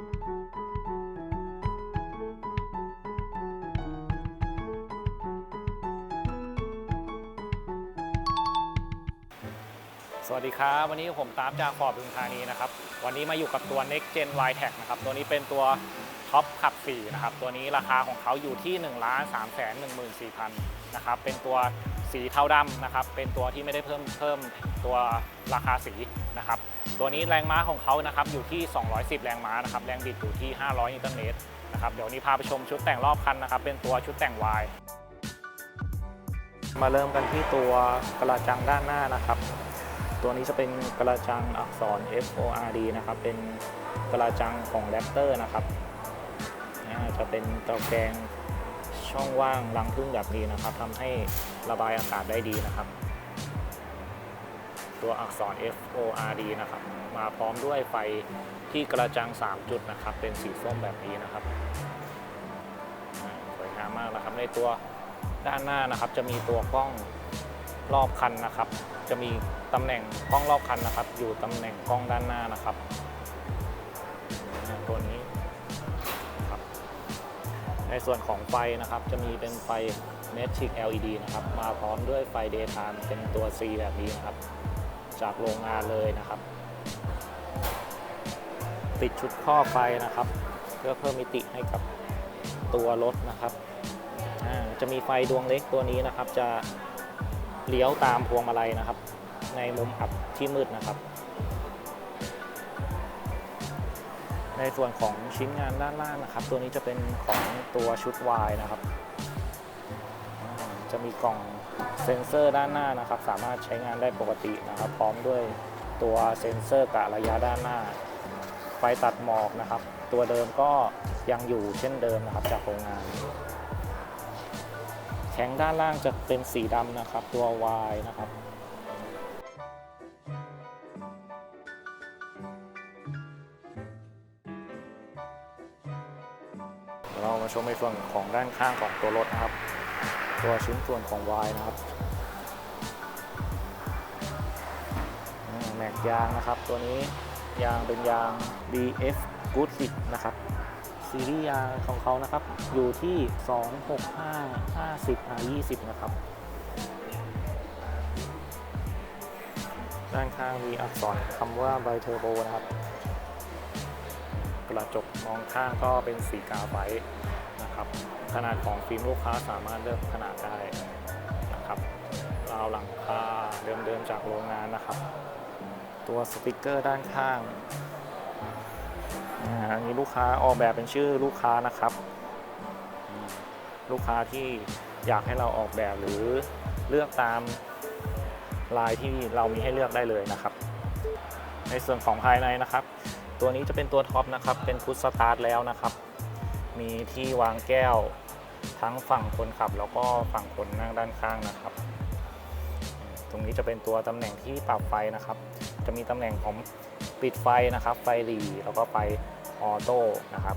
สวัสดีครับ วันนี้ผมตามจากฟอร์ดบึงธานีนะครับ วันนี้มาอยู่กับตัว Next Gen Y Tech นะครับ ตัวนี้เป็นตัวท็อปขับ4นะครับ ตัวนี้ราคาของเขาอยู่ที่ 1 3 1 4 0 0 0นะครับ เป็นตัว สีเทาดำนะครับ เป็นตัวที่ไม่ได้เพิ่มเพิ่มตัวราคาสีนะครับ ตัวนี้แรงม้าของเขานะครับอยู่ที่ 210 แรงม้านะครับ แรงบิดอยู่ที่ 500 นิวตันเมตรนะครับ เดี๋ยวนี้พาไปชมชุดแต่งรอบคันนะครับ เป็นตัวชุดแต่ง Y มาเริ่มกันที่ตัวกระจังด้านหน้านะครับ ตัวนี้จะเป็นกระจังอักษร F O R D นะครับ เป็นกระจังของแรปเตอร์นะครับจะเป็นตะแกรง ช่องว่างรังพึ่งแบบนี้นะครับทำให้ระบายอากาศได้ดีนะครับ ตัวอักษร F O R D นะครับ มาพร้อมด้วยไฟที่กระจัง 3 จุดนะครับ เป็นสีส้มแบบนี้นะครับสวยงามมากนะครับ ในตัวด้านหน้านะครับ จะมีตัวกล้องรอบคันนะครับ จะมีตำแหน่งกล้องรอบคันนะครับ อยู่ตำแหน่งกล้องด้านหน้านะครับตัวนี้ ในส่วนของไฟนะครับจะมีเป็นไฟ Matrix LED นะครับมาพร้อมด้วยไฟ Daytime เป็นตัว C แบบนี้นะครับ จากโรงงานเลยนะครับ ติดชุดข้อไฟนะครับ เพื่อเพิ่มมิติให้กับตัวรถนะครับจะมีไฟดวงเล็กตัวนี้นะครับ จะเลี้ยวตามพวงมาลัยนะครับ ในมุมอับที่มืดนะครับ ในส่วนของชิ้นงานด้านล่างนะครับ ตัวนี้จะเป็นของตัวชุด Y นะครับ จะมีกล่องเซ็นเซอร์ด้านหน้านะครับ สามารถใช้งานได้ปกตินะครับ พร้อมด้วยตัวเซ็นเซอร์กะระยะด้านหน้า ไฟตัดหมอกนะครับ ตัวเดิมก็ยังอยู่เช่นเดิมนะครับจากโรงงาน แข็งด้านล่างจะเป็นสีดำนะครับ ตัว Y นะครับ เรามาชมในส่วนของด้านข้างของตัวรถนะครับ ตัวชิ้นส่วนของ Y นะครับแม็กยางนะครับ ตัวนี้ยางเป็นยาง BF Good Fit นะครับซีรีส์ยางของเขานะครับ อยู่ที่ 265 50 20 นะครับด้านข้างมีอักษรคำว่าไบเทอร์โบนะครับ กระจกมองข้างก็เป็นสีกาไฟนะครับ ขนาดของฟิล์มลูกค้าสามารถเลือกขนาดได้นะครับราวหลังคาเดิมๆจากโรงงานนะครับ ตัวสติกเกอร์ด้านข้างอันนี้ลูกค้าออกแบบเป็นชื่อลูกค้านะครับ ลูกค้าที่อยากให้เราออกแบบหรือเลือกตามลายที่เรามีให้เลือกได้เลยนะครับ ในส่วนของภายในนะครับ ตัวนี้จะเป็นตัวท็อปนะครับ เป็นพุทสตาร์ทแล้วนะครับ มีที่วางแก้วทั้งฝั่งคนขับ แล้วก็ฝั่งคนนั่งด้านข้างนะครับ ตรงนี้จะเป็นตัวตำแหน่งที่ปรับไฟนะครับ จะมีตำแหน่งของปิดไฟนะครับ ไฟหลีแล้วก็ไฟออโต้นะครับ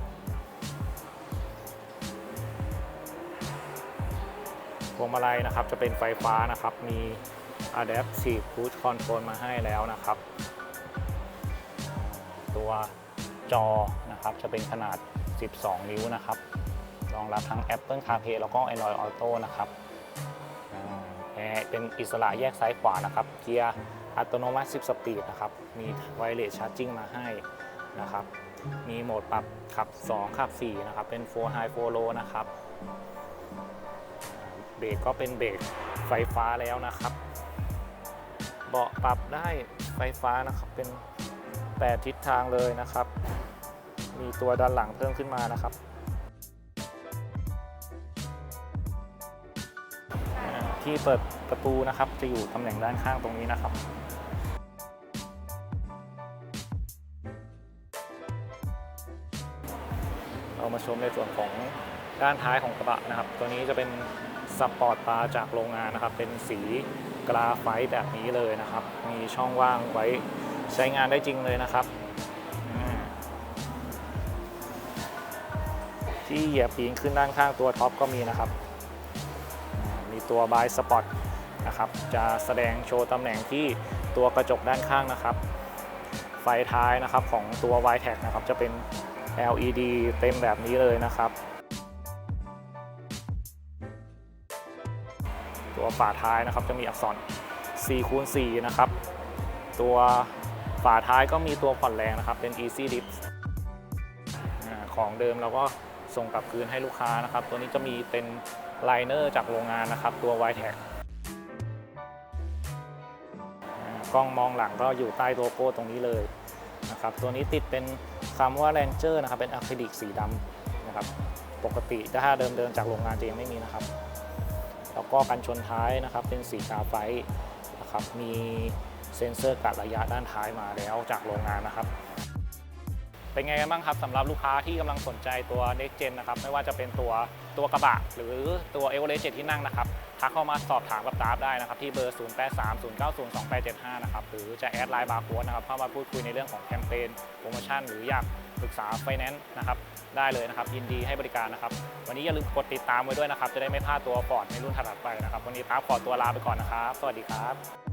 พวงมาลัยนะครับจะเป็นไฟฟ้านะครับ มี Adaptive Cruise Control มาให้แล้วนะครับ ตัวจอนะครับจะเป็นขนาด 12 นิ้วนะครับรองรับทั้ง Apple CarPlay แล้วก็ Android Auto นะครับแอร์เป็นอิสระแยกซ้ายขวานะครับ เกียร์อัตโนมัติ 10 สปีดนะครับ มีไวเลสชาร์จิ่งมาให้นะครับ มีโหมดปรับขับ 2 ขับ 4 นะครับ เป็น 4 High 4 Low นะครับ เบรกก็เป็นเบรกไฟฟ้าแล้วนะครับ เบาะปรับได้ไฟฟ้านะครับ เป็น 8 ทิศทางเลยนะครับ มีตัวด้านหลังเพิ่มขึ้นมานะครับ ที่เปิดประตูนะครับจะอยู่ตำแหน่งด้านข้างตรงนี้นะครับเรามาชมในส่วนของด้านท้ายของกระบะนะครับ ตัวนี้จะเป็นสปอร์ตบาร์จากโรงงานนะครับ เป็นสีกราไฟต์แบบนี้เลยนะครับ มีช่องว่างไว้ ใช้งานได้จริงเลยนะครับที่เหยียบปีนขึ้นด้านข้างตัวท็อปก็มีนะครับ มีตัวบายสปอตนะครับ จะแสดงโชว์ตำแหน่งที่ตัวกระจกด้านข้างนะครับ ไฟท้ายนะครับของตัว y t แท็นะครับ จะเป็น LED เต็มแบบนี้เลยนะครับ ตัวฝาท้ายนะครับจะมีอักษร4คูณ4นะครับ ตัว ฝาท้ายก็มีตัวผ่อนแรงนะครับ เป็น Easy Dip อ่าของเดิมเราก็ส่งกลับคืนให้ลูกค้านะครับ ตัวนี้จะมีเป็นไลเนอร์จากโรงงานนะครับ ตัว y t e c กล้องมองหลังก็อยู่ใต้โลโก้ตรงนี้เลยนะครับ ตัวนี้ติดเป็นคำว่า Ranger นะครับ เป็นอะคริลิกสีดำนะครับ ปกติถ้าเดิมเดินจากโรงงานจะยังไม่มีนะครับ แล้วก็กันชนท้ายนะครับ เป็นสีกาไฟนะครับ มี เซ็นเซอร์กัดระยะด้านท้ายมาแล้วจากโรงงานนะครับ เป็นไงกันบ้างครับสำหรับลูกค้าที่กำลังสนใจตัว Next Gen นะครับไม่ว่าจะเป็นตัวตัวกระบะ หรือตัว e v e r e s t 7ที่นั่งนะครับทักเข้ามาสอบถามกับตาฟได้นะครับ ที่เบอร์ 0830902875 นะครับ หรือจะแอดไลน์บาร์โค้ดนะครับ เข้ามาพูดคุยในเรื่องของแคมเปญโปรโมชั่น หรืออยากปรึกษาไฟแนนซ์นะครับ ได้เลยนะครับ ยินดีให้บริการนะครับ วันนี้อย่าลืมกดติดตามไว้ด้วยนะครับ จะได้ไม่พลาดตัวฟอร์ดในรุ่นถัดไปนะครับ วันนี้ตาฟขอตัวลาไปก่อนนะครับ สวัสดีครับ